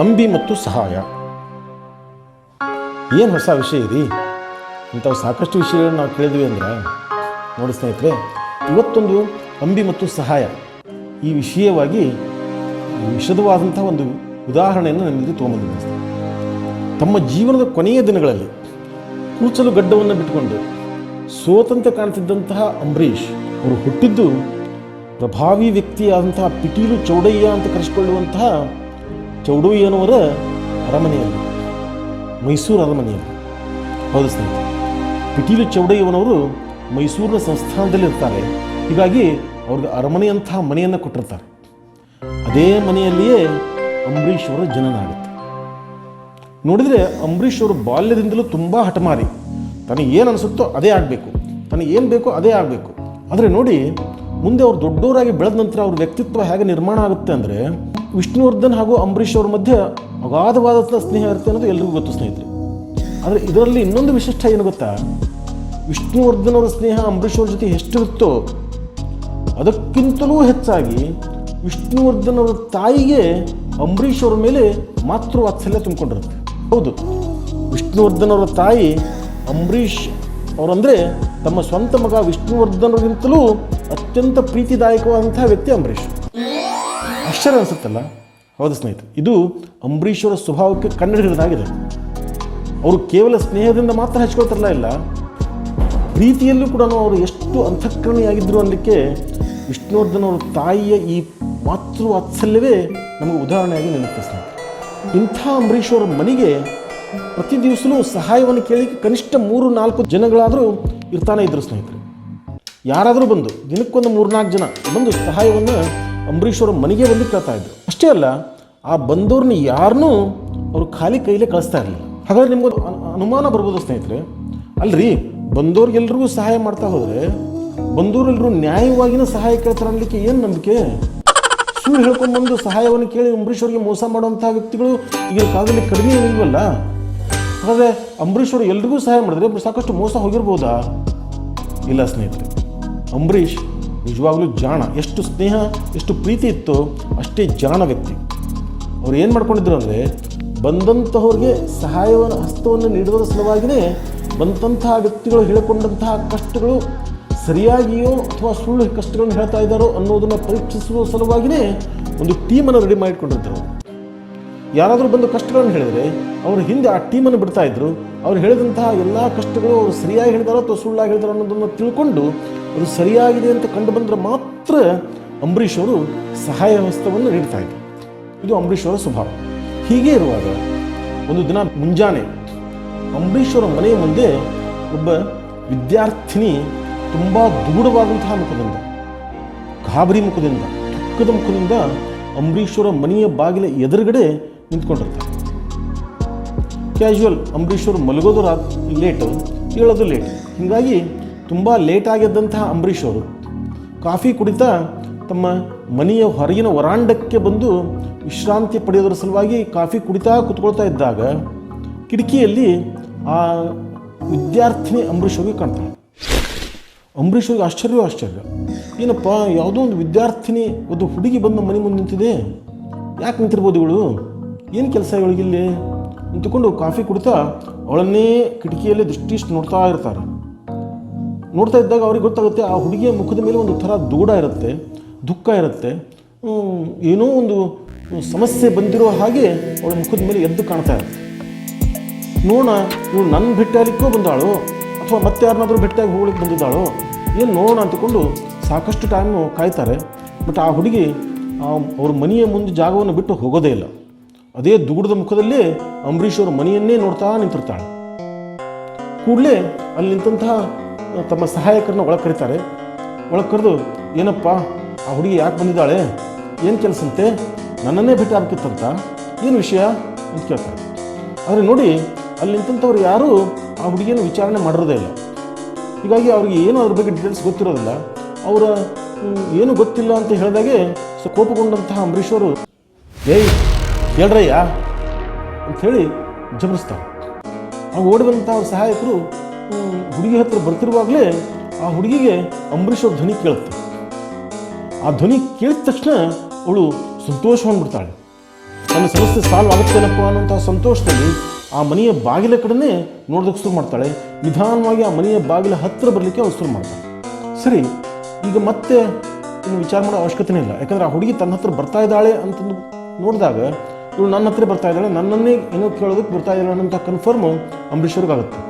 ಅಂಬಿ ಮತ್ತು ಸಹಾಯ. ಏನು ಹೊಸ ವಿಷಯ ರೀ ಇಂಥವು ಸಾಕಷ್ಟು ವಿಷಯಗಳನ್ನು ನಾವು ಕೇಳಿದ್ವಿ ಅಂದ್ರೆ, ನೋಡಿ ಸ್ನೇಹಿತರೆ, ಇವತ್ತೊಂದು ಅಂಬಿ ಮತ್ತು ಸಹಾಯ. ಈ ವಿಷಯವಾಗಿ ವಿಷದವಾದಂಥ ಒಂದು ಉದಾಹರಣೆಯನ್ನು ನನಗೆ ಜೊತೆ ತಮ್ಮ ಜೀವನದ ಕೊನೆಯ ದಿನಗಳಲ್ಲಿ ಕೂಚಲು ಗಡ್ಡವನ್ನು ಬಿಟ್ಟುಕೊಂಡು ಸೋತಂತೆ ಕಾಣ್ತಿದ್ದಂತಹ ಅಂಬರೀಷ್ ಅವರು ಹುಟ್ಟಿದ್ದು ಪ್ರಭಾವಿ ವ್ಯಕ್ತಿಯಾದಂತಹ ಪಿಟೀಲು ಚೌಡಯ್ಯ ಅಂತ ಕರೆಸಿಕೊಳ್ಳುವಂತಹ ಚೌಡಯ್ಯನವರ ಅರಮನೆಯಲ್ಲಿ, ಮೈಸೂರು ಅರಮನೆಯಲ್ಲಿ. ಹೌದು ಸ್ನೇಹಿತರೆ, ಪಿಟೀಲು ಮೈಸೂರಿನ ಸಂಸ್ಥಾನದಲ್ಲಿ ಇರ್ತಾರೆ. ಹೀಗಾಗಿ ಅವ್ರಿಗೆ ಅರಮನೆಯಂತಹ ಮನೆಯನ್ನು ಕೊಟ್ಟಿರ್ತಾರೆ. ಅದೇ ಮನೆಯಲ್ಲಿಯೇ ಅಂಬರೀಷ್ ಅವರ ಜನನ ಆಗುತ್ತೆ ನೋಡಿದರೆ ಅಂಬರೀಷ್ ಅವರು ಬಾಲ್ಯದಿಂದಲೂ ತುಂಬ ಹಠಮಾರಿ. ತನಗೆ ಏನು ಅನಿಸುತ್ತೋ ಅದೇ ಆಗಬೇಕು. ತನಗೆ ಏನು ಬೇಕೋ ಅದೇ ಆಗಬೇಕು. ಆದರೆ ನೋಡಿ, ಮುಂದೆ ಅವ್ರು ದೊಡ್ಡವರಾಗಿ ಬೆಳೆದ ನಂತರ ಅವ್ರ ವ್ಯಕ್ತಿತ್ವ ಹೇಗೆ ನಿರ್ಮಾಣ ಆಗುತ್ತೆ ಅಂದರೆ ವಿಷ್ಣುವರ್ಧನ್ ಹಾಗೂ ಅಂಬರೀಷ್ ಅವ್ರ ಮಧ್ಯೆ ಅಗಾಧವಾದ ಸ್ನೇಹ ಇರುತ್ತೆ ಅನ್ನೋದು ಎಲ್ರಿಗೂ ಗೊತ್ತು, ಸ್ನೇಹಿತರೆ. ಆದರೆ ಇದರಲ್ಲಿ ಇನ್ನೊಂದು ವಿಶಿಷ್ಟ ಏನು ಗೊತ್ತಾ? ವಿಷ್ಣುವರ್ಧನ್ ಅವರ ಸ್ನೇಹ ಅಂಬರೀಷ್ ಅವ್ರ ಜೊತೆ ಎಷ್ಟಿರುತ್ತೋ ಅದಕ್ಕಿಂತಲೂ ಹೆಚ್ಚಾಗಿ ವಿಷ್ಣುವರ್ಧನ್ ಅವರ ತಾಯಿಗೆ ಅಂಬರೀಷ್ ಅವರ ಮೇಲೆ ಮಾತೃ ವಾತ್ಸಲ್ಯ ತುಂಬಿಕೊಂಡಿರುತ್ತೆ. ಹೌದು. ವಿಷ್ಣುವರ್ಧನ್ ಅವರ ತಾಯಿ ಅಂಬರೀಷ್ ಅವರಂದರೆ ತಮ್ಮ ಸ್ವಂತ ಮಗ ವಿಷ್ಣುವರ್ಧನ್ ಅವರಿಗಿಂತಲೂ ಅತ್ಯಂತ ಪ್ರೀತಿದಾಯಕವಾದಂತಹ ವ್ಯಕ್ತಿ ಅಂಬರೀಷ್ ಆಶ್ಚರ್ಯ ಅನಿಸುತ್ತಲ್ಲ? ಹೌದು ಸ್ನೇಹಿತ ಇದು ಅಂಬರೀಶ್ವರ ಸ್ವಭಾವಕ್ಕೆ ಕಣ್ಣು ಹಿಡಿದಾಗಿದೆ ಅವರು ಕೇವಲ ಸ್ನೇಹದಿಂದ ಮಾತ್ರ ಹಚ್ಕೊಳ್ತಾರಲ್ಲ ಇಲ್ಲ? ಪ್ರೀತಿಯಲ್ಲೂ ಕೂಡ ಅವರು ಎಷ್ಟು ಅಂತಃಕರಣಿಯಾಗಿದ್ದರು ಅನ್ನಲಿಕ್ಕೆ ವಿಷ್ಣುವರ್ಧನ್ ಅವರ ತಾಯಿಯ ಈ ಮಾತೃ ವಾತ್ಸಲ್ಯವೇ ನಮಗೆ ಉದಾಹರಣೆಯಾಗಿ ಸ್ನೇಹಿತರೆ. ಇಂಥ ಅಂಬರೀಷ್ ಅವರ ಮನೆಗೆ ಪ್ರತಿ ದಿವಸಲೂ ಸಹಾಯವನ್ನು ಕೇಳಲಿಕ್ಕೆ ಕನಿಷ್ಠ ಮೂರು, ನಾಲ್ಕು ಜನಗಳಾದರೂ ಇರ್ತಾನೆ ಇದ್ದರು ಸ್ನೇಹಿತರೆ. ಯಾರಾದರೂ ಬಂದು ದಿನಕ್ಕೊಂದು ಮೂರ್ನಾಲ್ಕು ಜನ ಬಂದು ಸಹಾಯವನ್ನು ಅಂಬರೀಷ್ ಅವರ ಮನೆಗೆ ಬಂದು ಕೇಳ್ತಾ ಇದ್ರು. ಅಷ್ಟೇ ಅಲ್ಲ, ಆ ಬಂದವ್ರನ್ನ ಯಾರನ್ನೂ ಅವರು ಖಾಲಿ ಕೈಲೇ ಕಳಿಸ್ತಾ ಇರಲಿಲ್ಲ. ಹಾಗಾದ್ರೆ ನಿಮ್ಗೆ ಅನುಮಾನ ಬರ್ಬೋದು ಸ್ನೇಹಿತರೆ. ಅಲ್ರಿ, ಬಂದವ್ರಿಗೆಲ್ರಿಗೂ ಸಹಾಯ ಮಾಡ್ತಾ ಹೋದರೆ ಬಂದವರೆಲ್ಲರೂ ನ್ಯಾಯವಾಗಿನ ಸಹಾಯ ಕೇಳ್ತಾರೆ ಅನ್ನಲಿಕ್ಕೆ ಏನು ನಂಬಿಕೆ? ಸುಳ್ಳು ಹೇಳ್ಕೊಂಡ್ಬಂದು ಸಹಾಯವನ್ನು ಕೇಳಿ ಅಂಬರೀಷ್ ಅವರಿಗೆ ಮೋಸ ಮಾಡುವಂಥ ವ್ಯಕ್ತಿಗಳು ಈಗಿನ ಕಾಲದಲ್ಲಿ ಕಡಿಮೆ ಇಲ್ವಲ್ಲ ಹಾಗಾದರೆ ಅಂಬರೀಷ್ ಅವರು ಎಲ್ರಿಗೂ ಸಹಾಯ ಮಾಡಿದ್ರೆ ಸಾಕಷ್ಟು ಮೋಸ ಹೋಗಿರ್ಬೋದಾ? ಇಲ್ಲ ಸ್ನೇಹಿತರೆ. ಅಂಬರೀಷ್ ನಿಜವಾಗ್ಲೂ ಜಾಣ. ಎಷ್ಟು ಸ್ನೇಹ, ಎಷ್ಟು ಪ್ರೀತಿ ಇತ್ತೋ ಅಷ್ಟೇ ಜಾಣ ವ್ಯಕ್ತಿ. ಅವ್ರು ಏನು ಮಾಡ್ಕೊಂಡಿದ್ರು ಅಂದರೆ ಬಂದಂತಹವ್ರಿಗೆ ಸಹಾಯವನ್ನು, ಹಸ್ತವನ್ನು ನೀಡುವುದರ ಸಲುವಾಗಿಯೇ ಬಂದಂತಹ ವ್ಯಕ್ತಿಗಳು ಹೇಳಿಕೊಂಡಂತಹ ಕಷ್ಟಗಳು ಸರಿಯಾಗಿಯೋ ಅಥವಾ ಸುಳ್ಳು ಕಷ್ಟಗಳನ್ನು ಹೇಳ್ತಾ ಇದ್ದಾರೋ ಅನ್ನೋದನ್ನು ಪರೀಕ್ಷಿಸುವ ಸಲುವಾಗಿಯೇ ಒಂದು ಟೀಮನ್ನು ರೆಡಿ ಮಾಡಿಕೊಂಡಿರ್ತಾರೆ ಯಾರಾದರೂ ಬಂದು ಕಷ್ಟಗಳನ್ನು ಹೇಳಿದರೆ ಅವರು ಹಿಂದೆ ಆ ಟೀಮನ್ನು ಬಿಡ್ತಾಯಿದ್ರು ಅವ್ರು ಹೇಳಿದಂತಹ ಎಲ್ಲ ಕಷ್ಟಗಳು ಅವರು ಸರಿಯಾಗಿ ಹೇಳಿದಾರೋ ಅಥವಾ ಸುಳ್ಳಾಗಿ ಹೇಳಿದಾರೋ ಅನ್ನೋದನ್ನು ತಿಳ್ಕೊಂಡು ಅದು ಸರಿಯಾಗಿದೆ ಅಂತ ಕಂಡು ಬಂದರೆ ಮಾತ್ರ ಅಂಬರೀಷ್ ಅವರು ಸಹಾಯ ಹಸ್ತವನ್ನು ನೀಡ್ತಾ ಇದ್ರು. ಇದು ಅಂಬರೀಷ್ ಅವರ ಸ್ವಭಾವ. ಹೀಗೆ ಇರುವಾಗ ಒಂದು ದಿನ ಮುಂಜಾನೆ ಅಂಬರೀಷ್ ಅವರ ಮನೆಯ ಮುಂದೆ ಒಬ್ಬ ವಿದ್ಯಾರ್ಥಿನಿ ತುಂಬ ದೂಢವಾದಂತಹ ಮುಖದಿಂದ, ಗಾಬರಿ ಮುಖದಿಂದ, ದುಃಖದ ಮುಖದಿಂದ ಅಂಬರೀಶ್ವರ ಮನೆಯ ಬಾಗಿಲ ಎದುರುಗಡೆ ನಿಂತ್ಕೊಂಡಿರ್ತಾರೆ. ಕ್ಯಾಶುವಲ್ ಅಂಬರೀಶ್ವರು ಮಲಗೋದು ರಾತ್ ಲೇಟು ಹೇಳೋದು ಲೇಟ್ ಹೀಗಾಗಿ ತುಂಬ ಲೇಟ್ ಆಗಿದ್ದಂತಹ ಅಂಬರೀಷ್ ಅವರು. ಕಾಫಿ ಕುಡಿತಾ ತಮ್ಮ ಮನೆಯ ಹೊರಗಿನ ವರಾಂಡಕ್ಕೆ ಬಂದು ವಿಶ್ರಾಂತಿ ಪಡೆಯೋದ್ರ ಸಲುವಾಗಿ ಕಾಫಿ ಕುಡಿತಾ ಕುತ್ಕೊಳ್ತಾ ಇದ್ದಾಗ ಕಿಟಕಿಯಲ್ಲಿ ಆ ವಿದ್ಯಾರ್ಥಿನಿ ಅಂಬರೀಷ್ ಅವ್ರಿಗೆ ಕಾಣ್ತಾಳೆ ಅಂಬರೀಷ್ ಅವ್ರಿಗೆ ಆಶ್ಚರ್ಯ ಆಶ್ಚರ್ಯ. ಏನಪ್ಪ, ಯಾವುದೋ ಒಂದು ವಿದ್ಯಾರ್ಥಿನಿ ಒಂದು ಹುಡುಗಿ ಬಂದು ಮನೆ ಮುಂದೆ ನಿಂತಿದೆ. ಯಾಕೆ ನಿಂತಿರ್ಬೋದು ಇವಳು? ಏನು ಕೆಲಸ ಇವಳಿಗಿಲ್ಲಿ ನಿಂತುಕೊಂಡು ಕಾಫಿ ಕುಡಿತಾ ಅವಳನ್ನೇ ಕಿಟಕಿಯಲ್ಲಿ ದೃಷ್ಟಿಷ್ಟು ನೋಡ್ತಾ ಇರ್ತಾರೆ. ನೋಡ್ತಾ ಇದ್ದಾಗ ಅವ್ರಿಗೆ ಗೊತ್ತಾಗುತ್ತೆ, ಆ ಹುಡುಗಿಯ ಮುಖದ ಮೇಲೆ ಒಂದು ಥರ ದೂಡ ಇರುತ್ತೆ, ದುಃಖ ಇರುತ್ತೆ. ಏನೋ ಒಂದು ಸಮಸ್ಯೆ ಬಂದಿರೋ ಹಾಗೆ ಅವಳ ಮುಖದ ಮೇಲೆ ಎದ್ದು ಕಾಣ್ತಾ ಇರುತ್ತೆ. ನೋಡೋಣ, ಇವಳು ನನ್ನ ಭೇಟಿಯಾಗಲಿಕ್ಕೂ ಬಂದಾಳು, ಅಥವಾ ಮತ್ತೆ ಯಾರನ್ನಾದರೂ ಭೇಟಿಯಾಗಿ ಹೋಗ್ಲಿಕ್ಕೆ ಬಂದಿದ್ದಾಳು, ಏನು ನೋಡೋಣ ಅಂತಕೊಂಡು ಸಾಕಷ್ಟು ಟೈಮು ಕಾಯ್ತಾರೆ. ಬಟ್ ಆ ಹುಡುಗಿ ಅವ್ರ ಮನೆಯ ಮುಂದೆ ಜಾಗವನ್ನು ಬಿಟ್ಟು ಹೋಗೋದೇ ಇಲ್ಲ. ಅದೇ ದುಗುಡದ ಮುಖದಲ್ಲೇ ಅಂಬರೀಷ್ ಅವರ ಮನೆಯನ್ನೇ ನೋಡ್ತಾ ನಿಂತಿರ್ತಾಳೆ. ಕೂಡಲೇ ಅಲ್ಲಿ ನಿಂತಹ ತಮ್ಮ ಸಹಾಯಕರನ್ನ ಒಳಗೆ ಕರೀತಾರೆ ಒಳಗೆ ಕರೆದು ಏನಪ್ಪ, ಆ ಹುಡುಗಿ ಯಾಕೆ ಬಂದಿದ್ದಾಳೆ? ಏನು ಕೆಲಸಂತೆ? ನನ್ನನ್ನೇ ಭೇಟಿ ಆಗ್ಬೇಕಿತ್ತಂತ? ಏನು ವಿಷಯ? ಅಂತ ಕೇಳ್ತಾರೆ. ಆದರೆ ನೋಡಿ, ಅಲ್ಲಿ ನಿಂತಂಥವ್ರು ಯಾರೂ ಆ ಹುಡುಗಿಯನ್ನು ವಿಚಾರಣೆ ಮಾಡಿರೋದೇ ಇಲ್ಲ. ಹೀಗಾಗಿ ಅವ್ರಿಗೆ ಏನು ಅದ್ರ ಬಗ್ಗೆ ಡೀಟೇಲ್ಸ್ ಗೊತ್ತಿರೋದಿಲ್ಲ. ಅವರ ಏನು ಗೊತ್ತಿಲ್ಲ ಅಂತ ಹೇಳಿದಾಗೆ ಸೊ ಕೋಪಗೊಂಡಂತಹ ಅಂಬರೀಷ್ ಅವರು, ಏಯ್, ಹೇಳ್ರಯ್ಯ ಅಂಥೇಳಿ ಜಬರಿಸ್ತಾರೆ. ಆಗ ಓಡಿ ಬಂದಂಥ ಸಹಾಯಕರು ಹುಡುಗಿ ಹತ್ರ ಬರ್ತಿರುವಾಗಲೇ ಆ ಹುಡುಗಿಗೆ ಅಂಬರೀಷ್ ಅವ್ರ ಧ್ವನಿ ಕೇಳುತ್ತೆ. ಆ ಧ್ವನಿ ಕೇಳಿದ ತಕ್ಷಣ ಅವಳು ಸಂತೋಷ ಹೊಂದ್ಬಿಡ್ತಾಳೆ ನನ್ನ ಸಮಸ್ಯೆ ಸಾಲ್ವ್ ಆಗುತ್ತೇನಪ್ಪ ಅನ್ನೋಂಥ ಸಂತೋಷದಲ್ಲಿ ಆ ಮನೆಯ ಬಾಗಿಲ ಕಡೆನೇ ನೋಡೋದಕ್ಕೆ ಶುರು ಮಾಡ್ತಾಳೆ. ನಿಧಾನವಾಗಿ ಆ ಮನೆಯ ಬಾಗಿಲ ಹತ್ತಿರ ಬರಲಿಕ್ಕೆ ಅವಳು ಶುರು ಮಾಡ್ತಾಳೆ. ಸರಿ, ಈಗ ಮತ್ತೆ ಇನ್ನು ವಿಚಾರ ಮಾಡೋ ಅವಶ್ಯಕತೆನೇ ಇಲ್ಲ. ಯಾಕಂದ್ರೆ ಆ ಹುಡುಗಿ ತನ್ನ ಹತ್ರ ಬರ್ತಾ ಇದ್ದಾಳೆ ಅಂತಂದು ನೋಡಿದಾಗ ಇವಳು ನನ್ನ ಹತ್ರ ಬರ್ತಾ ಇದ್ದಾಳೆ. ನನ್ನನ್ನೇ ಏನೋ ಕೇಳೋದಕ್ಕೆ ಬರ್ತಾ ಇದ್ದಾಳೆ ಅನ್ನೋಂಥ ಕನ್ಫರ್ಮ್ ಅಂಬರೀಷ್ ಆಗುತ್ತೆ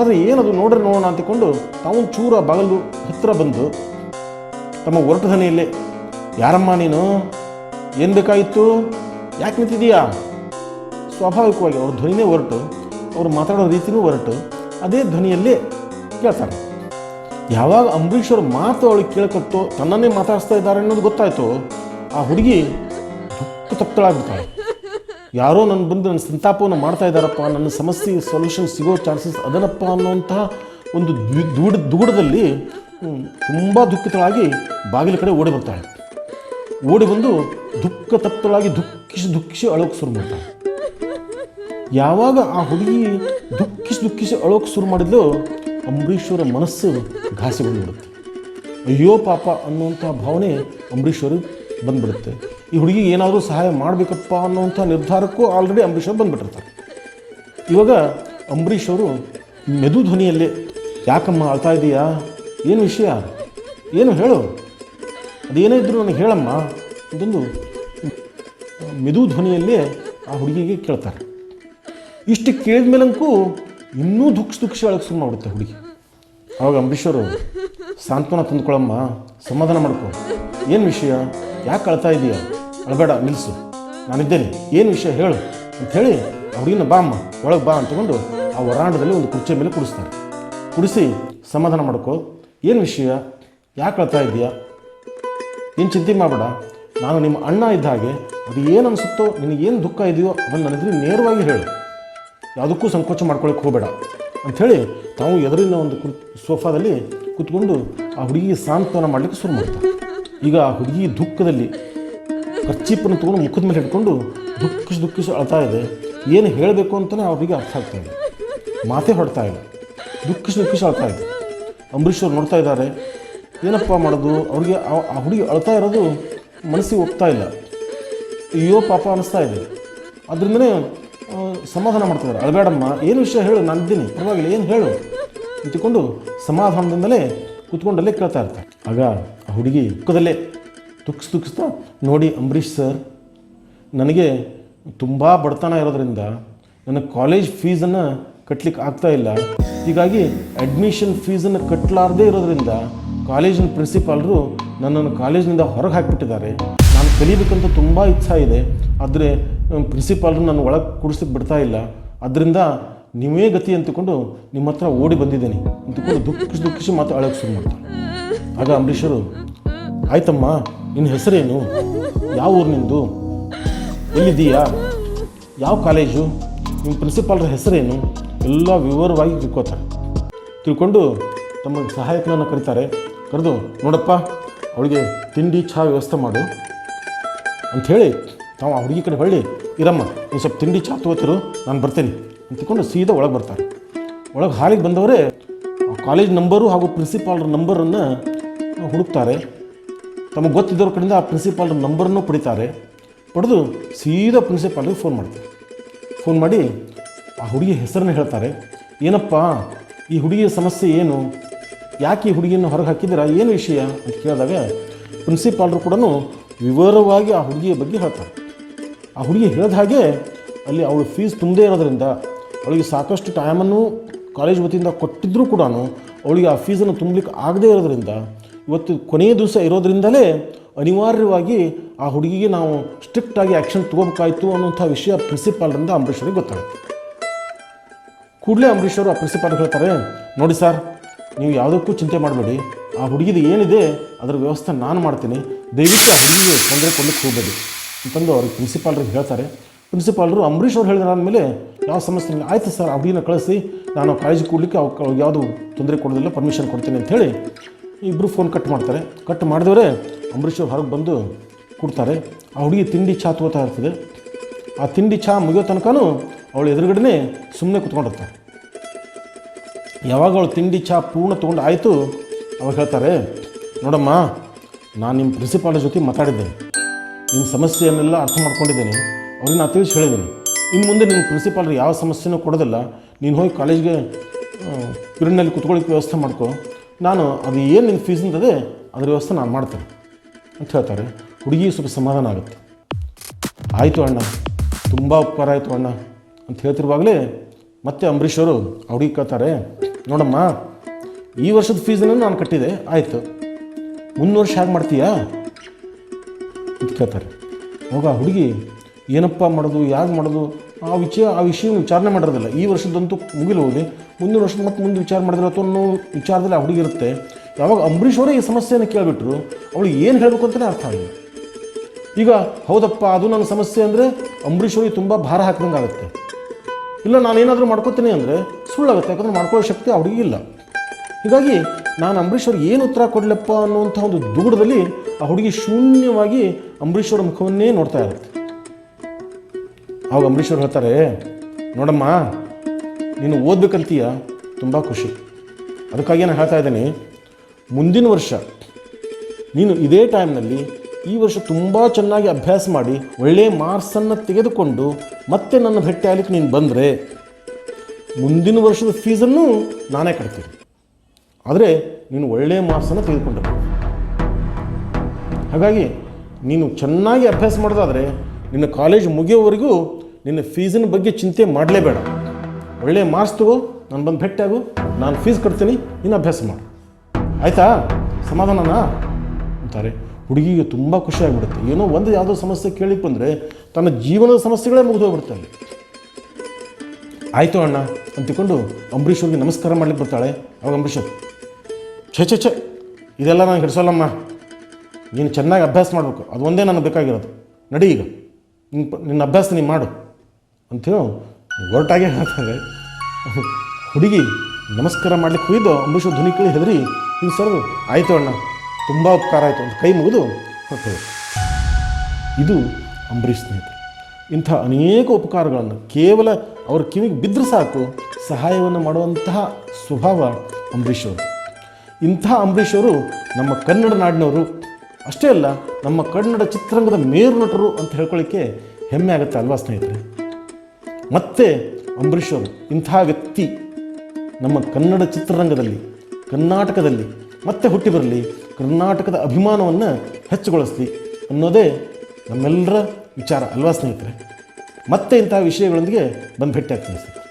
ಆದರೆ ಏನದು ನೋಡ್ರಿ ನೋಡೋಣ ಅಂತಿಕೊಂಡು ತಾವು ಚೂರ ಬಾಗಲು ಹತ್ತಿರ ಬಂದು ತಮ್ಮ ಒರಟು ಧ್ವನಿಯಲ್ಲೇ ಯಾರಮ್ಮ ನೀನು? ಏನು ಬೇಕಾಗಿತ್ತು? ಯಾಕೆ ನಿಂತಿದೀಯಾ ಸ್ವಾಭಾವಿಕವಾಗಿ ಅವ್ರ ಧ್ವನಿನೇ ಹೊರಟು ಅವರು ಮಾತಾಡೋ ರೀತಿನೂ ಹೊರಟು ಅದೇ ಧ್ವನಿಯಲ್ಲೇ ಕೇಳ್ತಾರೆ. ಯಾವಾಗ ಅಂಬರೀಷ್ ಅವ್ರ ಮಾತು ಅವಳಿಗೆ ಕೇಳ್ಕೊತ್ತೋ ತನ್ನನ್ನೇ ಮಾತಾಡಿಸ್ತಾ ಇದ್ದಾರೆ ಅನ್ನೋದು ಗೊತ್ತಾಯಿತು. ಆ ಹುಡುಗಿ ದುಃಖ ತಪ್ತಳಾಗ್ಬಿಡ್ತಾಳೆ ಯಾರೋ ನನ್ನ ಬಂದು ನನ್ನ ಸಂತಾಪವನ್ನು ಮಾಡ್ತಾ ಇದ್ದಾರಪ್ಪ, ನನ್ನ ಸಮಸ್ಯೆ ಸೊಲ್ಯೂಷನ್ ಸಿಗೋ ಚಾನ್ಸಸ್ ಅದನಪ್ಪ ಅನ್ನೋಂತಹ ಒಂದು ದೂಡ ದೂಡದಲ್ಲಿ ತುಂಬ ದುಃಖಿತಳಾಗಿ ಬಾಗಿಲ ಕಡೆ ಓಡಿ ಬರ್ತಾಳೆ. ಓಡಿ ಬಂದು ದುಃಖ ತಪ್ತಳಾಗಿ ದುಃಖಿಸಿ ದುಃಖಿಸಿ ಅಳೋಕೆ ಶುರು ಮಾಡ್ತಾಳೆ. ಯಾವಾಗ ಆ ಹುಡುಗಿ ದುಃಖಿಸಿ ದುಃಖಿಸಿ ಅಳೋಕೆ ಶುರು ಮಾಡಿದ್ಲು, ಅಂಬರೀಶ್ವರ ಮನಸ್ಸು ಘಾಸಿ ಬಂದ್ಬಿಡುತ್ತೆ ಅಯ್ಯೋ ಪಾಪ ಅನ್ನುವಂಥ ಭಾವನೆ ಅಂಬರೀಶ್ವರಿಗೆ ಬಂದ್ಬಿಡುತ್ತೆ. ಈ ಹುಡುಗಿಗೆ ಏನಾದರೂ ಸಹಾಯ ಮಾಡಬೇಕಪ್ಪ ಅನ್ನುವಂಥ ನಿರ್ಧಾರಕ್ಕೂ ಆಲ್ರೆಡಿ ಅಂಬರೀಷ್ ಅವರು ಬಂದುಬಿಟ್ಟಿರ್ತಾರೆ. ಇವಾಗ ಅಂಬರೀಷ್ ಅವರು ಮೆದು ಧ್ವನಿಯಲ್ಲೇ, ಯಾಕಮ್ಮ ಅಳ್ತಾ ಇದೀಯಾ? ಏನು ವಿಷಯ? ಏನು ಹೇಳು? ಅದೇನೇ ಇದ್ದರೂ ನನಗೆ ಹೇಳಮ್ಮ ಅಂತಂದು ಮೆದು ಧ್ವನಿಯಲ್ಲೇ ಆ ಹುಡುಗಿಗೆ ಕೇಳ್ತಾರೆ. ಇಷ್ಟು ಕೇಳಿದ ಮೇಲಂಕೂ ಇನ್ನೂ ದುಃಖ ದುಃಖ ಅಳಕ್ಕೆ ಶುರು ಮಾಡುತ್ತೆ ಹುಡುಗಿ. ಅವಾಗ ಅಂಬರೀಷರು ಸಾಂತ್ವನ ತಂದ್ಕೊಳಮ್ಮ, ಸಮಾಧಾನ ಮಾಡ್ಕೊ. ಏನು ವಿಷಯ? ಯಾಕೆ ಅಳ್ತಾ ಇದೀಯ? ಅಳಬೇಡ ನಿಲ್ಲಿಸು ನಾನಿದ್ದೇನೆ. ಏನು ವಿಷಯ ಹೇಳು ಹೇಳಿ ಹುಡುಗಿನ ಬಾ ಅಮ್ಮ, ಒಳಗೆ ಬಾ ಅಂತಕೊಂಡು ಆ ವರಾಂಡದಲ್ಲಿ ಒಂದು ಕುರ್ಚಿಯ ಮೇಲೆ ಕುಡಿಸ್ತಾರೆ. ಕುಡಿಸಿ ಸಮಾಧಾನ ಮಾಡ್ಕೊ. ಏನು ವಿಷಯ? ಯಾಕೆ ಹೇಳ್ತಾ ಇದೆಯಾ ಏನು ಚಿಂತೆ ಮಾಡಬೇಡ. ನಾನು ನಿಮ್ಮ ಅಣ್ಣ ಇದ್ದ ಹಾಗೆ ಅದು ಏನು ಅನಿಸುತ್ತೋ ನಿನಗೇನು ದುಃಖ ಇದೆಯೋ ಅದನ್ನು ನನಗೆ ನೇರವಾಗಿ ಹೇಳು. ಯಾವುದಕ್ಕೂ ಸಂಕೋಚ ಮಾಡ್ಕೊಳ್ಳೋಕೆ ಹೋಗಬೇಡ ಅಂಥೇಳಿ ತಾವು ಎದುರಿನ ಒಂದು ಕುರ್, ಸೋಫಾದಲ್ಲಿ ಕೂತ್ಕೊಂಡು ಆ ಹುಡುಗಿಗೆ ಸಾಂತ್ವನ ಮಾಡಲಿಕ್ಕೆ ಶುರು ಮಾಡ್ತಾರೆ. ಈಗ ಆ ಹುಡುಗಿ ದುಃಖದಲ್ಲಿ ಕರ್ಚೀಪನ್ನು ತೊಗೊಂಡು ಮುಖದ ಮೇಲೆ ಹಿಡ್ಕೊಂಡು ದುಃಖಿಸಿ ದುಃಖಿಸಿ ಅಳ್ತಾ ಇದೆ. ಏನು ಹೇಳಬೇಕು ಅಂತಲೇ ಅವರಿಗೆ ಅರ್ಥ ಆಗ್ತಾ ಇದೆ ಮಾತೇ ಹೊಡ್ತಾ ಇಲ್ಲ. ದುಃಖಿಸಿ ದುಃಖಿಸಿ ಅಳ್ತಾ ಇದೆ. ಅಂಬರೀಷ್ ಅವ್ರು ನೋಡ್ತಾ ಇದ್ದಾರೆ. ಏನಪ್ಪ ಮಾಡೋದು? ಅವ್ರಿಗೆ ಆ- ಹುಡುಗಿ ಅಳ್ತಾ ಇರೋದು ಮನಸ್ಸಿಗೆ ಒಪ್ತಾ ಇಲ್ಲ. ಅಯ್ಯೋ ಪಾಪ ಅನಿಸ್ತಾ ಇದೆ. ಅದರಿಂದನೇ ಸಮಾಧಾನ ಮಾಡ್ತಿದ್ದಾರೆ ಅಳಬೇಡಮ್ಮ, ಏನು ವಿಷಯ ಹೇಳು, ನಾನು ಇದ್ದೀನಿ. ಪರವಾಗಿಲ್ಲ, ಏನು ಹೇಳು? ಇಟ್ಟುಕೊಂಡು ಸಮಾಧಾನದಿಂದಲೇ ಕೂತ್ಕೊಂಡಲ್ಲೇ ಕೇಳ್ತಾ ಇರ್ತಾರೆ. ಆಗ ಆ ಹುಡುಗಿ ದುಃಖದಲ್ಲೇ ದುಃಖಿಸ್ ತುಕ್ಸ್ತಾ. ನೋಡಿ ಅಂಬರೀಷ್ ಸರ್, ನನಗೆ ತುಂಬ ಬಡತನ ಇರೋದ್ರಿಂದ ನನ್ನ ಕಾಲೇಜ್ ಫೀಸನ್ನು ಕಟ್ಟಲಿಕ್ಕೆ ಆಗ್ತಾ ಇಲ್ಲ. ಹೀಗಾಗಿ ಅಡ್ಮಿಷನ್ ಫೀಸನ್ನು ಕಟ್ಟಲಾರ್ದೇ ಇರೋದ್ರಿಂದ ಕಾಲೇಜಿನ ಪ್ರಿನ್ಸಿಪಾಲರು ನನ್ನನ್ನು ಕಾಲೇಜಿನಿಂದ ಹೊರಗೆ ಹಾಕಿಬಿಟ್ಟಿದ್ದಾರೆ. ನಾನು ಕಲಿಬೇಕಂತ ತುಂಬ ಇಚ್ಛೆ ಇದೆ, ಆದರೆ ಪ್ರಿನ್ಸಿಪಾಲರು ನನ್ನ ಒಳಗೆ ಕುಡಿಸಕ್ಕೆ ಬಿಡ್ತಾ ಇಲ್ಲ. ಅದರಿಂದ ನೀವೇ ಗತಿ ಅಂತಕೊಂಡು ನಿಮ್ಮ ಹತ್ರ ಓಡಿ ಬಂದಿದ್ದೀನಿ ಅಂತಕೊಂಡು ದುಃಖಿಸಿ ದುಃಖಿಸಿ ಮಾತು ಅಳಕ್ಕೆ ಶುರು ಮಾಡ್ತಾರೆ. ಆಗ ಅಂಬರೀಷರು ಆಯ್ತಮ್ಮ ನಿನ್ನ ಹೆಸರೇನು? ಯಾವ ಊರು ನಿಂದು ಎಲ್ಲಿದ್ದೀಯಾ? ಯಾವ ಕಾಲೇಜು? ನಿಮ್ಮ ಪ್ರಿನ್ಸಿಪಾಲ್ರ ಹೆಸರೇನು? ಎಲ್ಲ ವಿವರವಾಗಿ ತಿಳ್ಕೊತಾರೆ ತಿಳ್ಕೊಂಡು ತಮ್ಮ ಸಹಾಯಕನನ್ನು ಕರೀತಾರೆ. ಕರೆದು, ನೋಡಪ್ಪ, ಅವಳಿಗೆ ತಿಂಡಿ, ಚಹಾ ವ್ಯವಸ್ಥೆ ಮಾಡು. ಅಂಥೇಳಿ ತಾವು ಆ ಹುಡುಗಿ ಕಡೆ ಹೊಳ್ಳಿ ಇರಮ್ಮ ನೀವು ಸ್ವಲ್ಪ ತಿಂಡಿ, ಚಹಾ ತಗೋತಿರು, ನಾನು ಬರ್ತೇನೆ ಅಂತಕೊಂಡು ಸೀದಾ ಒಳಗೆ ಬರ್ತಾರೆ. ಒಳಗೆ ಹಾಲಿಗೆ ಬಂದವರೇ ಕಾಲೇಜ್ ನಂಬರು ಹಾಗೂ ಪ್ರಿನ್ಸಿಪಾಲ್ರ ನಂಬರನ್ನು ಹುಡುಕ್ತಾರೆ. ತಮಗೆ ಗೊತ್ತಿದ್ದವ್ರ ಕಡೆಯಿಂದ ಆ ಪ್ರಿನ್ಸಿಪಾಲ್ರ ನಂಬರನ್ನು ಪಡಿತಾರೆ. ಪಡೆದು ಸೀದಾ ಪ್ರಿನ್ಸಿಪಾಲ್ಗೆ ಫೋನ್ ಮಾಡ್ತಾರೆ. ಫೋನ್ ಮಾಡಿ ಆ ಹುಡುಗಿಯ ಹೆಸರನ್ನ ಹೇಳ್ತಾರೆ. ಏನಪ್ಪ, ಈ ಹುಡುಗಿಯ ಸಮಸ್ಯೆ ಏನು? ಯಾಕೆ ಈ ಹುಡುಗಿಯನ್ನು ಹೊರಗೆ ಹಾಕಿದ್ದೀರಾ? ಏನು ವಿಷಯ? ಅಂತ ಕೇಳಿದಾಗ ಪ್ರಿನ್ಸಿಪಾಲ್ರು ಕೂಡ ವಿವರವಾಗಿ ಆ ಹುಡುಗಿಯ ಬಗ್ಗೆ ಹೇಳ್ತಾರೆ. ಆ ಹುಡುಗಿ ಹೇಳಿದ ಹಾಗೆ ಅಲ್ಲಿ ಅವಳು ಫೀಸ್ ತುಂಬದೇ ಇರೋದ್ರಿಂದ ಅವಳಿಗೆ ಸಾಕಷ್ಟು ಟೈಮನ್ನು ಕಾಲೇಜ್ ವತಿಯಿಂದ ಕೊಟ್ಟಿದ್ದರೂ ಕೂಡ ಅವಳಿಗೆ ಆ ಫೀಸನ್ನು ತುಂಬಲಿಕ್ಕೆ ಆಗದೇ ಇರೋದ್ರಿಂದ ಇವತ್ತು ಕೊನೆಯ ದಿವಸ ಇರೋದ್ರಿಂದಲೇ ಅನಿವಾರ್ಯವಾಗಿ ಆ ಹುಡುಗಿಗೆ ನಾವು ಸ್ಟ್ರಿಕ್ಟಾಗಿ ಆ್ಯಕ್ಷನ್ ತೊಗೋಬೇಕಾಯಿತು ಅನ್ನುವಂಥ ವಿಷಯ ಪ್ರಿನ್ಸಿಪಾಲ್ರಿಂದ ಅಂಬರೀಷರಿಗೆ ಗೊತ್ತಾಗುತ್ತೆ. ಕೂಡಲೇ ಅಂಬರೀಷ್ ಅವರು ಆ ಪ್ರಿನ್ಸಿಪಾಲ್ ಹೇಳ್ತಾರೆ, ನೋಡಿ ಸರ್ ನೀವು ಯಾವುದಕ್ಕೂ ಚಿಂತೆ ಮಾಡಬೇಡಿ. ಆ ಹುಡುಗಿದು ಏನಿದೆ, ಅದರ ವ್ಯವಸ್ಥೆ ನಾನು ಮಾಡ್ತೀನಿ. ದಯವಿಟ್ಟು ಆ ಹುಡುಗಿಗೆ ತೊಂದರೆ ಕೊಡಲಿಕ್ಕೆ ಹೋಗಬೇಡಿ. ಅಂತಂದು ಅವ್ರಿಗೆ ಪ್ರಿನ್ಸಿಪಾಲ್ರಿಗೆ ಹೇಳ್ತಾರೆ. ಪ್ರಿನ್ಸಿಪಾಲ್ರು ಅಂಬರೀಷ್ ಅವ್ರು ಹೇಳಿದ್ರೆ ಆದಮೇಲೆ ಯಾವ ಸಮಸ್ಯೆ ಇಲ್ಲ. ಆಯಿತು ಸರ್ ಹುಡುಗಿನ ಕಳಿಸಿ. ನಾನು ಕಾಲೇಜಿಗೆ ಕೊಡಲಿಕ್ಕೆ ಅವ್ಕೆ ಯಾವುದು ತೊಂದರೆ ಕೊಡೋದಿಲ್ಲ ಪರ್ಮಿಷನ್ ಕೊಡ್ತೀನಿ ಅಂಥೇಳಿ ಇಬ್ಬರು ಫೋನ್ ಕಟ್ ಮಾಡ್ತಾರೆ. ಕಟ್ ಮಾಡಿದವರೇ ಅಂಬರೀಷ್ ಅವ್ರು ಹೊರಗೆ ಬಂದು ಕೊಡ್ತಾರೆ. ಆ ಹುಡುಗಿ ತಿಂಡಿ ಚಹಾ ತಗೋತಾ ಇರ್ತದೆ. ಆ ತಿಂಡಿ ಚಹಾ ಮುಗಿಯೋ ತನಕನೂ ಅವಳು ಎದುರುಗಡೆನೇ ಸುಮ್ಮನೆ ಕುತ್ಕೊಂಡಿರ್ತಾರೆ ಯಾವಾಗ ಅವಳು ತಿಂಡಿ ಚಹಾ ಪೂರ್ಣ ತೊಗೊಂಡು ಆಯಿತು, ಅವಾಗ ಹೇಳ್ತಾರೆ, ನೋಡಮ್ಮ, ನಾನು ನಿಮ್ಮ ಪ್ರಿನ್ಸಿಪಾಲ್ ಜೊತೆ ಮಾತಾಡಿದ್ದೇನೆ ನಿಮ್ಮ ಸಮಸ್ಯೆಯನ್ನೆಲ್ಲ ಅರ್ಥ ಮಾಡ್ಕೊಂಡಿದ್ದೇನೆ. ಅವ್ರಿಗೆ ನಾನು ತಿಳಿಸಿ ಹೇಳಿದ್ದೀನಿ. ಇನ್ನು ಮುಂದೆ ನಿಮ್ಮ ಪ್ರಿನ್ಸಿಪಾಲ್ರಿಗೆ ಯಾವ ಸಮಸ್ಯೆನೂ ಕೊಡೋದಿಲ್ಲ. ನೀನು ಹೋಗಿ ಕಾಲೇಜ್ಗೆ ಪಿರಿಯಡ್ನಲ್ಲಿ ಕುತ್ಕೊಳ್ಳಿಕ್ಕೆ ವ್ಯವಸ್ಥೆ ಮಾಡ್ಕೊ. ನಾನು ಅದು ಏನು ನಿನ್ನ ಫೀಸ್ ಅಂತದೆ ಅದರ ವ್ಯವಸ್ಥೆ ನಾನು ಮಾಡ್ತೇನೆ. ಅಂತ ಹೇಳ್ತಾರೆ. ಹುಡುಗಿ ಸ್ವಲ್ಪ ಸಮಾಧಾನ ಆಗುತ್ತೆ. ಆಯಿತು ಅಣ್ಣ, ತುಂಬ ಉಪಕಾರ ಆಯಿತು ಅಣ್ಣ. ಅಂತ ಹೇಳ್ತಿರುವಾಗಲೇ ಮತ್ತೆ ಅಂಬರೀಷ್ ಅವರು ಅವ್ರಿಗೆ ಕೇಳ್ತಾರೆ, ನೋಡಮ್ಮ, ಈ ವರ್ಷದ ಫೀಸನ್ನು ನಾನು ಕಟ್ಟಿದೆ, ಆಯಿತು. ಮುಂದಿನ ವರ್ಷ ಹೇಗೆ ಮಾಡ್ತೀಯಾ? ಅಂತ ಕೇಳ್ತಾರೆ. ಅವಾಗ ಹುಡುಗಿ, ಏನಪ್ಪ ಮಾಡೋದು ಯಾಕೆ ಮಾಡೋದು? ಆ ವಿಷಯ ಆ ವಿಷಯ ವಿಚಾರಣೆ ಮಾಡಿರೋದಿಲ್ಲ ಈ ವರ್ಷದಂತೂ ಮುಗಿಲು ಹೋಗಿ ಮುಂದಿನ ವರ್ಷದ ಮತ್ತೆ ಮುಂದೆ ವಿಚಾರ ಮಾಡಿದ್ರೆ ಅಥವಾ ಅನ್ನೋ ವಿಚಾರದಲ್ಲಿ ಆ ಹುಡುಗಿರುತ್ತೆ ಯಾವಾಗ ಅಂಬರೀಷ್ ಅವರೇ ಈ ಸಮಸ್ಯೆಯನ್ನು ಕೇಳಿಬಿಟ್ರು ಅವಳು ಏನು ಹೇಳಬೇಕು ಅಂತಲೇ ಅರ್ಥ ಆಗಿಲ್ಲ. ಈಗ ಹೌದಪ್ಪ, ಅದು ನನ್ನ ಸಮಸ್ಯೆ ಅಂದರೆ ಅಂಬರೀಷ್ ಅವರಿಗೆ ತುಂಬ ಭಾರ ಹಾಕಿದಂಗೆ ಆಗುತ್ತೆ. ಇಲ್ಲ ನಾನೇನಾದರೂ ಮಾಡ್ಕೋತೀನಿ ಅಂದರೆ ಸುಳ್ಳಾಗುತ್ತೆ ಯಾಕಂದ್ರೆ ಮಾಡ್ಕೊಳ್ಳೋ ಶಕ್ತಿ ಹುಡುಗಿಗೆ ಇಲ್ಲ. ಹೀಗಾಗಿ ನಾನು ಅಂಬರೀಷ್ ಅವ್ರಿಗೆ ಏನು ಉತ್ತರ ಕೊಡಲಪ್ಪ ಅನ್ನುವಂಥ ಒಂದು ದೂಡದಲ್ಲಿ ಆ ಹುಡುಗಿ ಶೂನ್ಯವಾಗಿ ಅಂಬರೀಷ್ ಮುಖವನ್ನೇ ನೋಡ್ತಾ ಇರುತ್ತೆ. ಆವಾಗ ಅಂಬರೀಷ್ ಅವ್ರು ಹೇಳ್ತಾರೆ, ನೋಡಮ್ಮ, ನೀನು ಓದ್ಬೇಕಂತೀಯ ತುಂಬ ಖುಷಿ. ಅದಕ್ಕಾಗಿ ನಾನು ಹೇಳ್ತಾ ಇದ್ದೀನಿ, ಮುಂದಿನ ವರ್ಷ ನೀನು ಇದೇ ಟೈಮ್ನಲ್ಲಿ ಈ ವರ್ಷ ತುಂಬ ಚೆನ್ನಾಗಿ ಅಭ್ಯಾಸ ಮಾಡಿ ಒಳ್ಳೆಯ ಮಾರ್ಕ್ಸನ್ನು ತೆಗೆದುಕೊಂಡು ಮತ್ತೆ ನನ್ನ ಭೇಟಿ ಆಗಲಿಕ್ಕೆ ನೀನು ಬಂದರೆ ಮುಂದಿನ ವರ್ಷದ ಫೀಸನ್ನು ನಾನೇ ಕಟ್ತೀನಿ. ಆದರೆ ನೀನು ಒಳ್ಳೆಯ ಮಾರ್ಕ್ಸನ್ನು ತೆಗೆದುಕೊಂಡು ಹಾಗಾಗಿ ನೀನು ಚೆನ್ನಾಗಿ ಅಭ್ಯಾಸ ಮಾಡೋದಾದರೆ ನಿನ್ನ ಕಾಲೇಜ್ ಮುಗಿಯೋವರೆಗೂ ನಿನ್ನ ಫೀಸಿನ ಬಗ್ಗೆ ಚಿಂತೆ ಮಾಡಲೇಬೇಡ. ಒಳ್ಳೆಯ ಮಾರ್ಕ್ಸ್ ತಗೋ, ನಾನು ಬಂದು ಭೇಟಿಯಾಗು ನಾನು ಫೀಸ್ ಕಟ್ತೀನಿ ನೀನು ಅಭ್ಯಾಸ ಮಾಡು. ಆಯಿತಾ? ಸಮಾಧಾನನಾ? ಅಂತಾರೆ. ಹುಡುಗಿಗೆ ತುಂಬ ಖುಷಿ ಆಗಿಬಿಡುತ್ತೆ. ಏನೋ ಒಂದು ಯಾವುದೋ ಸಮಸ್ಯೆ ಕೇಳಿಕ್ ಬಂದರೆ ತನ್ನ ಜೀವನದ ಸಮಸ್ಯೆಗಳೇ ಮುಗಿದು ಹೋಗ್ಬಿಡುತ್ತೆ ಅಲ್ಲಿ. ಆಯಿತು ಅಣ್ಣ, ಅಂತಿಕೊಂಡು ಅಂಬರೀಷ್ ಹೋಗಿ ನಮಸ್ಕಾರ ಮಾಡ್ಲಿಕ್ಕೆ ಬರ್ತಾಳೆ. ಅವಾಗ ಅಂಬರೀಷ್ ಛೇ ಛೇ ಛೇ, ಇದೆಲ್ಲ ನಾನು ಹಿಡಿಸೋಲ್ಲಮ್ಮ ನೀನು ಚೆನ್ನಾಗಿ ಅಭ್ಯಾಸ ಮಾಡಬೇಕು. ಅದು ಒಂದೇ ನನಗೆ ಬೇಕಾಗಿರೋದು. ನಡಿ ಈಗ. ನಿನ್ನ ಅಭ್ಯಾಸ ನೀನು ಮಾಡು. ಅಂಥೇಳಿ ಒರಟಾಗೆ ಹೇಳ್ತಾರೆ. ಹುಡುಗಿ, ನಮಸ್ಕಾರ ಮಾಡ್ಲಿಕ್ಕೆ ಹೋಗಿದ್ದು ಅಂಬರೀಷ್ ಧ್ವನಿ ಕೇಳಿ ಹೆದರಿ. ಹಿಂಗೆ ಸರ್ ಆಯಿತು ಅಣ್ಣ, ತುಂಬ ಉಪಕಾರ ಆಯಿತು. ಅಂತ ಕೈ ಮುಗಿದು ಹೊರಟು ಇದು ಅಂಬರೀಷ್ ಸ್ನೇಹಿತರು. ಇಂಥ ಅನೇಕ ಉಪಕಾರಗಳನ್ನು ಕೇವಲ ಅವ್ರ ಕಿವಿಗೆ ಬಿದ್ದರೆ ಸಾಕು ಸಹಾಯವನ್ನು ಮಾಡುವಂತಹ ಸ್ವಭಾವ ಅಂಬರೀಷ್ ಅವರು ಇಂಥ ಅಂಬರೀಷ್ ಅವರು ನಮ್ಮ ಕನ್ನಡ ನಾಡಿನವರು. ಅಷ್ಟೇ ಅಲ್ಲ, ನಮ್ಮ ಕನ್ನಡ ಚಿತ್ರರಂಗದ ಮೇರು ನಟರು ಅಂತ ಹೇಳ್ಕೊಳ್ಳಿಕ್ಕೆ ಹೆಮ್ಮೆ ಆಗುತ್ತೆ ಅಲ್ವಾ ಸ್ನೇಹಿತರೆ? ಮತ್ತೆ ಅಂಬರೀಷ್ ಅವರು ಇಂಥ ವ್ಯಕ್ತಿ ನಮ್ಮ ಕನ್ನಡ ಚಿತ್ರರಂಗದಲ್ಲಿ, ಕರ್ನಾಟಕದಲ್ಲಿ ಮತ್ತೆ ಹುಟ್ಟಿ ಬರಲಿ, ಕರ್ನಾಟಕದ ಅಭಿಮಾನವನ್ನು ಹೆಚ್ಚುಗೊಳಿಸಲಿ ಅನ್ನೋದೇ ನಮ್ಮೆಲ್ಲರ ವಿಚಾರ ಅಲ್ವಾ ಸ್ನೇಹಿತರೆ? ಮತ್ತೆ ಇಂತಹ ವಿಷಯಗಳೊಂದಿಗೆ ಬಂದು ಭೇಟಿ ಆಗ್ತೀನಿ ಸ್ನೇಹಿತರೆ